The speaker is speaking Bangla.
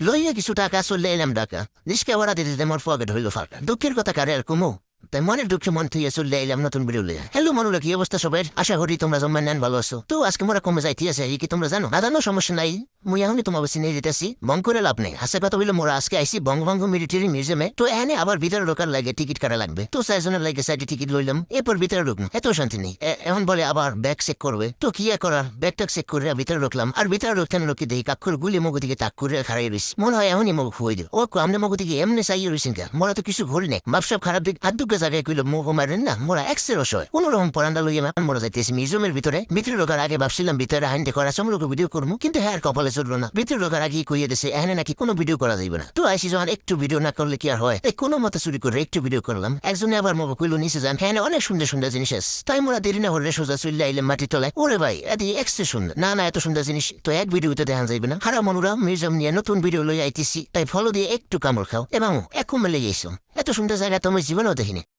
লইয়া কিছু টাকা চললে এলাম ডাকা রিস্কা ওরা দিতে মোর পকেট হইল ফাঁকা দুঃখের কথা কারে আর কুমু তাই মনের দুঃখে মন থেকে চলে এলাম নতুন লিয়ে হ্যালো মনুরা কি অবস্থা সবাই আশা করি তোমরা জমা নেন ভালো আছো। তো আজকে মোরা কমে যাইতে আছে এই কি তোমরা জানো? না সমস্যা নাই। মুই এখনই তোমার চিনে দিতেছি বং করে লাভ নেই। হাসে কথা বলে মোরা আজকে আইসি বঙ্গভঙ্গ মিলিটারি মিউজিয়ামে। তো এনে আবার ভিতরে ঢোকার লাগে টিকিট কাটা লাগবে। তো চারজনের লাগে সাইডে টিকিট লইলাম। এরপর ভিতরে ঢুকলাম এত শান্তি নেই। এখন বলে আবার ব্যাগ চেক করবে। তো কি করার? ব্যাগটা চেক করে ভিতরে ঢুকলাম। আর ভিতরে ঢুকতে লোকে দেখি কাক্ষর গুলি মগু দিকে তাক করে খারাই রইস মনে হয় এমনই মগু হয়ে দিল ও আমনে মগু দিকে এমনি চাইয়ে রইছেন কে মোরা তো কিছু ঘুরি নেই। মাপসাপ খারাপ দিক আর দুটো জায়গায় কইল মুখ মারেন না, মোরা এক্সের অসয় কোন রকম পরান্ডা লইয়া এখন মোরা যাইতেছি। মিউজিয়ামের ভিতরে ভিতরে ঢোকার আগে ভাবছিলাম, ভিতরে হাইন্ডে করা সমলোক ভিডিও করব কিন্তু হ্যাঁ কপালে চলল না। ভিতরে ঢোকার আগে কইয়ে দিছে, এখানে নাকি কোনো ভিডিও করা যাইবে না। তো আইসি যখন একটু ভিডিও না করলে কি আর হয়? তাই কোনো মতে চুরি করে একটু ভিডিও করলাম। একজনে আবার মগো কইল, নিচে যান। হ্যাঁ অনেক সুন্দর সুন্দর জিনিস আছে। তাই মোরা দেরি না হলে সোজা চলে আইলে মাটি তলায়। ওরে ভাই এদি এক্সট্রা সুন্দর। না না, এত সুন্দর জিনিস তো এক ভিডিওতে দেখা যাইবে না। খারাপ মনুরা মিউজিয়াম নিয়ে নতুন ভিডিও লই আইতেছি। তাই ফলো দিয়ে একটু কামড় খাও। এবং এক মেলে গেছো এত সুন্দর জায়গা তুমি জীবনেও দেখিনি।